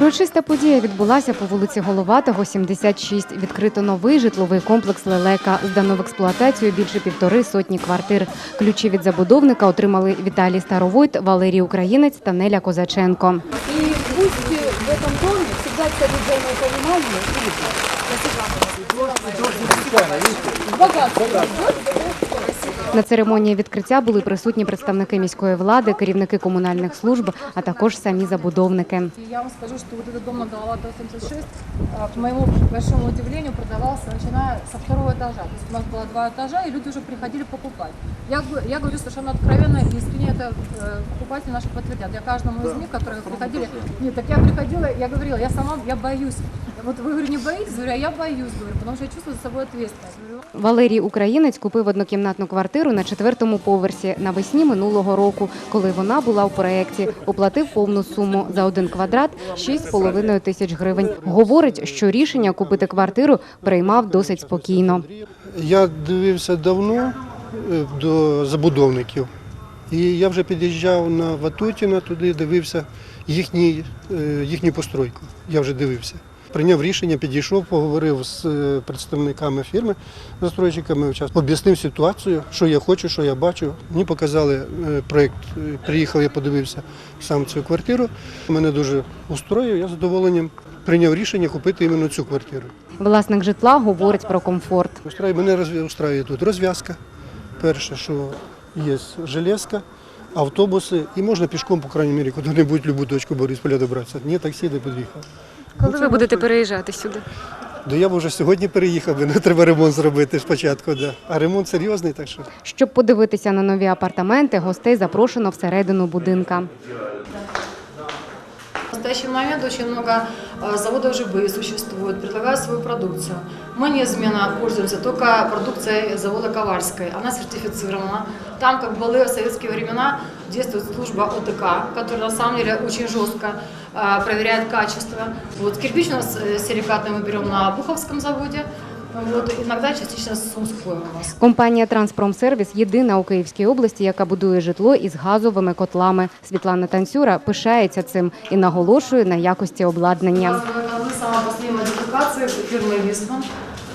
Урочиста подія відбулася по вулиці Головатого, 76. Відкрито новий житловий комплекс Лелека. Здано в експлуатацію більше півтори сотні квартир. Ключі від забудовника отримали Віталій Старовойт, Валерій Українець та Неля Козаченко. И пусть в этом доме всегда царит взаимопонимание и богатство. На церемонії відкриття були присутні представники міської влади, керівники комунальних служб, а також самі забудовники. И Я вам скажу, что вот этот дом на Головата 86, а, к моему большому удивлению, продавался начиная со второго этажа. То есть у нас было два этажа, и люди уже приходили покупать. Я, г- я говорю совершенно откровенно и искренне, это э, покупатели наши подтвердят. Я каждому из них, которые приходили, нет, так я приходила, я говорила, я сама, я боюсь. Вот вы, говорю, не боитесь? Говорю, а я боюсь, говорю, потому что я чувствую за собой ответственность. Говорю, Валерій Українець купив однокімнатну квартиру на четвертому поверсі навесні минулого року, коли вона була у проєкті. Оплатив повну суму за один квадрат 6,5 тисяч гривень. Говорить, що рішення купити квартиру приймав досить спокійно. Я дивився давно е, до забудовників. І я вже під'їжджав на Ватутіна, туди дивився їхні, е, їхню постройку. Я вже дивився. Прийняв рішення, підійшов, поговорив з е, представниками фірми, застройщиками, об'яснив ситуацію, що я хочу, що я бачу. Мені показали е, проєкт, е, приїхав, я подивився сам цю квартиру. Мене дуже устроїв, я з задоволенням прийняв рішення купити іменно цю квартиру. Власник житла говорить про комфорт. Устраює, мене устраює тут розв'язка. Перше, що є железка, автобуси, і можна пішком, по крайній мірі, куди-небудь любу точку Борисполя добратися. Ні, таксі де під'їхав. Коли ви будете переїжджати сюди? Да я б вже сьогодні переїхав, але не треба ремонт зробити спочатку. Да. А ремонт серйозний, так що. Щоб подивитися на нові апартаменти, гостей запрошено всередину будинка. В настоящий момент очень много э, заводов ЖБ существует, предлагают свою продукцию. Мы неизменно пользуемся только продукцией завода Ковальской. Она сертифицирована. Там, как были в советские времена, действует служба ОТК, которая на самом деле очень жестко э, проверяет качество. Вот кирпич у нас э, силикатный мы берем на Буховском заводе. Вот, иногда частично с Сумской у нас. Компанія Транспромсервіс єдина у Київській області, яка будує житло із газовими котлами. Світлана Танцюра пишається цим і наголошує на якості обладнання. Мы самая последняя модификация фирмы Висман.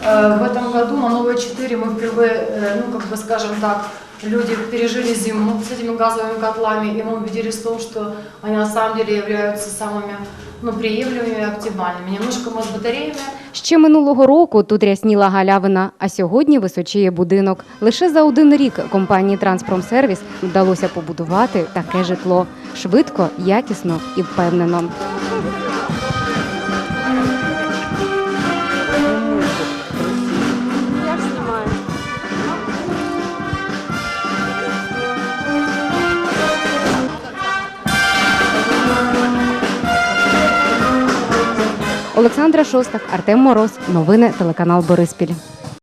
Э, В этом году на новые 4 мы впервые, э, ну как бы скажем так, люди пережили зиму с этими газовыми котлами, и мы убедились в том, что они на самом деле являются самыми ну, приемлемыми и оптимальными. Немножко мы с батареями, Ще минулого року тут рясніла галявина, а сьогодні височіє будинок. Лише за один рік компанії Транспромсервіс вдалося побудувати таке житло швидко, якісно і впевнено. Олександра Шостак, Артем Мороз. Новини телеканал Бориспіль.